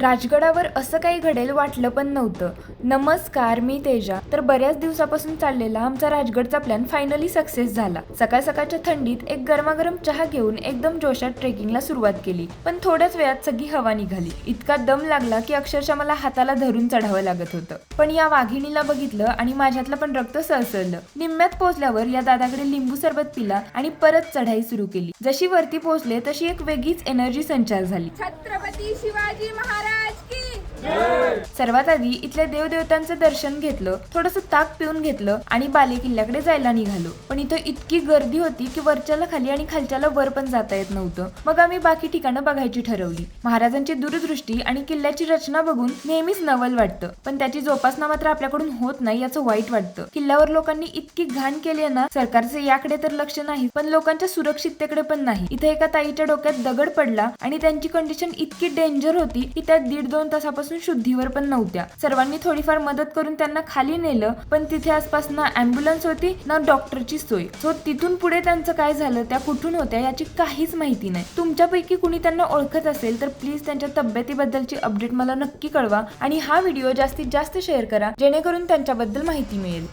राजगडावर असं काही घडेल वाटलं पण नव्हतं. नमस्कार मी तेजा. तर बऱ्याच दिवसापासून चाललेला आमचा राजगडचा प्लॅन फायनली सक्सेस झाला. सकाळ सकाळच्या थंडीत एक गरमागरम चहा घेऊन एकदम जोशात ट्रेकिंगला सुरुवात केली. पण थोड्याच वेळात सगळी हवा निघाली. इतका दम लागला की अक्षरशः मला हाताला धरून चढावं लागत होतं. पण या वाघिणीला बघितलं आणि माझ्यातलं पण रक्त सळसळलं. निम्म्यात पोहोचल्यावर या दादाकडे लिंबू सरबत पिला आणि परत चढाई सुरू केली. जशी वरती पोहोचले तशी एक वेगळीच एनर्जी संचार झाली. छत्रपती शिवाजी महाराज की सर्वात आधी इथल्या देवदेवतांचं दर्शन घेतलं थोडस ताक पिऊन घेतलं आणि बाले किल्ल्याकडे जायला निघालो. पण इथं इतकी गर्दी होती की वरच्याला खाली आणि खालच्याला वर पण जाता येत नव्हतं. मग आम्ही बाकी ठिकाणं बघायची ठरवली. महाराजांची दूरदृष्टी आणि किल्ल्याची रचना बघून नेहमीच नवल वाटतं. पण त्याची जोपासना मात्र आपल्याकडून होत नाही याचं वाईट वाटतं. किल्ल्यावर लोकांनी इतकी घाण केली आहे ना सरकारचे याकडे तर लक्ष नाही पण लोकांच्या सुरक्षिततेकडे पण नाही. इथे एका ताईच्या डोक्यात दगड पडला आणि त्यांची कंडिशन इतकी डेंजर होती की त्या दीड दोन तासापासून शुद्धीवर पण पण नव्हत्या. सर्वांनी थोडीफार मदत करून त्यांना खाली नेलं पण तिथे आसपास ना अँब्युलन्स होती ना डॉक्टरची सोय. सो तिथून पुढे त्यांचं काय झालं त्या कुठून होत्या याची काहीच माहिती नाही. तुमच्यापैकी कुणी त्यांना ओळखत असेल तर प्लीज त्यांच्या तब्येतीबद्दलची अपडेट मला नक्की कळवा आणि हा व्हिडिओ जास्तीत जास्त शेअर करा जेणेकरून त्यांच्याबद्दल माहिती मिळेल.